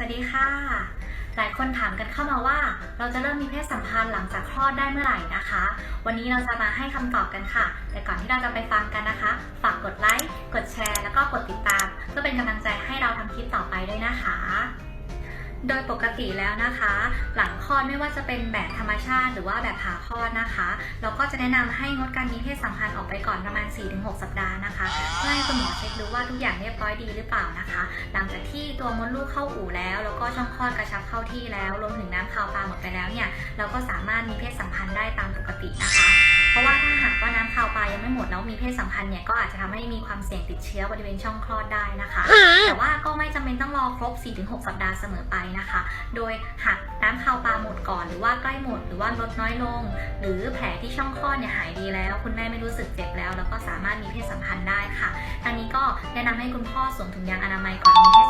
วัสดีค่ะ หลายคนถามกันเข้ามาว่า เราจะเริ่มมีเพศสัมพันธ์หลังจากคลอดได้เมื่อไหร่นะคะ วันนี้เราจะมาให้คำตอบกันค่ะ แต่ก่อนที่เราจะไปฟังกันนะคะ ฝากกดไลค์ กดแชร์ แล้วก็กดติดตาม เพื่อเป็นกำลังใจให้เราทำคลิปต่อไปด้วยนะคะ โดยปกติแล้วนะคะ หลังคลอดไม่ว่าจะเป็นแบบธรรมชาติ หรือว่าแบบผ่าคลอดนะคะ เราก็จะแนะนำให้งดการมีเพศสัมพันธ์ออกไปก่อนประมาณ 4-6 สัปดาห์นะคะ คุณหมอเช็คดูว่าทุกอย่างเรียบร้อยดีหรือเปล่านะคะ หลังจากที่ตัวมดลูกเข้าอู่แล้ว แล้วก็ช่องคลอดกระชับเข้าที่แล้วรวมถึงน้ำคาวปลาหมดไปแล้วเนี่ยเราก็สามารถมีเพศสัมพันธ์ได้ตามปกตินะคะเพราะว่าถ้าหากว่าน้ำคาวปลายังไม่หมดแล้วมีเพศสัมพันธ์เนี่ยก็อาจจะทำให้มีความเสี่ยงติดเชื้อบริเวณช่องคลอดได้นะคะ แต่ว่า ก็ไม่จำเป็นต้องรอครบ 4-6 สัปดาห์เสมอไปนะคะ โดยหากน้ำคาวปลาหมดก่อนหรือว่าใกล้หมดหรือว่าลดน้อยลง หรือแผลที่ช่องคลอดเนี่ยหายดีแล้ว คุณแม่ไม่รู้สึกเจ็บแล้ว แล้วก็สามารถมีเพศสัมพันธ์ได้ค่ะทางนี้ก็แนะนำให้คุณพ่อสวมถุงยางอนามัยก่อนมีเพศ